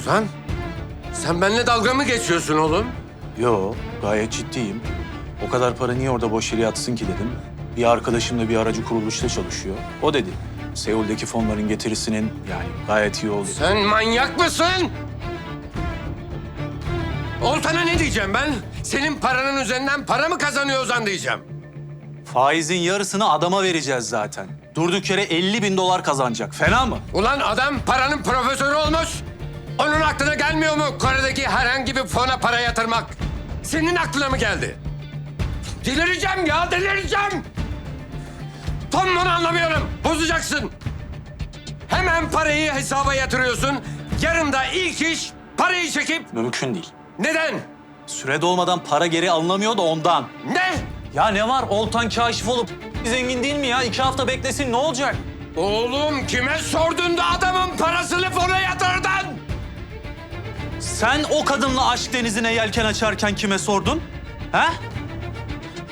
Ozan, sen benimle dalga mı geçiyorsun oğlum? Yo, gayet ciddiyim. O kadar para niye orada boş yere yatsın ki dedim. Bir arkadaşım da bir aracı kuruluşta çalışıyor. O dedi. Seul'deki fonların getirisinin yani gayet iyi oldu. Sen manyak mısın? Oltan'a ne diyeceğim ben? Senin paranın üzerinden para mı kazanıyor Ozan diyeceğim. Faizin yarısını adama vereceğiz zaten. Durduk yere 50 bin dolar kazanacak. Fena mı? Ulan adam paranın profesörü olmuş. Onun aklına gelmiyor mu Kore'deki herhangi bir fona para yatırmak? Senin aklına mı geldi? Delireceğim ya, delireceğim. Tam bunu anlamıyorum. Bozacaksın. Hemen parayı hesaba yatırıyorsun. Yarın da ilk iş parayı çekip... Mümkün değil. Neden? Süre dolmadan para geri alınamıyor da ondan. Ne? Ya ne var? Oltan kaşif olup zengin değil mi ya? İki hafta beklesin ne olacak? Oğlum kime sordun da adamın parasını fona yatırdın? Sen o kadınla aşk denizine yelken açarken kime sordun? He?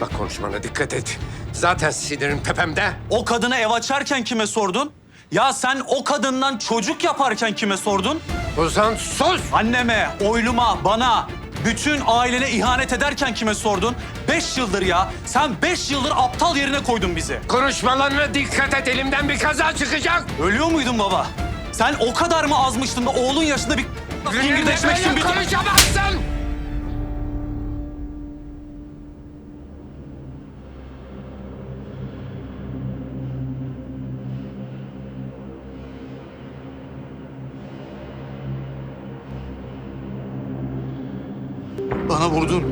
Bak konuşmana dikkat et. Zaten sinirim tepemde. O kadına ev açarken kime sordun? Ya sen o kadından çocuk yaparken kime sordun? Ozan sus! Anneme, oyluma, bana, bütün ailene ihanet ederken kime sordun? Beş yıldır ya. Sen beş yıldır aptal yerine koydun bizi. Konuşmalarına dikkat et. Elimden bir kaza çıkacak. Ölüyor muydun baba? Sen o kadar mı azmıştın da oğlun yaşında bir fingirdeşmek için bir... Konuşamazsın. Bana vurdun.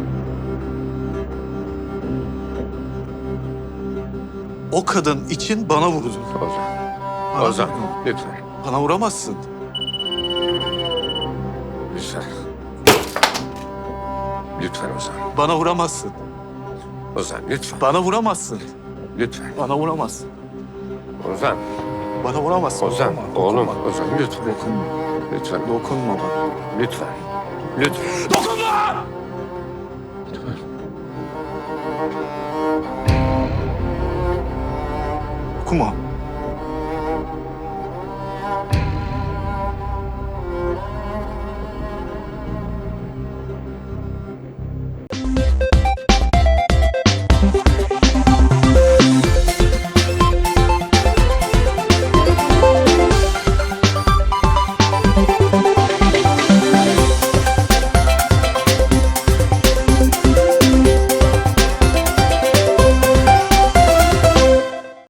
O kadın için bana vurdun. Ozan. Ozan lütfen. Bana vuramazsın. Lütfen Ozan. Bana vuramazsın. Ozan lütfen. Bana vuramazsın. Lütfen. Bana vuramazsın. Ozan. Bana vuramazsın. Ozan. Dokunma, Oğlum dokunma. Ozan lütfen. Dokunma. Lütfen. Dokunma bana. Lütfen. Lütfen. Dokunma! Dokunma.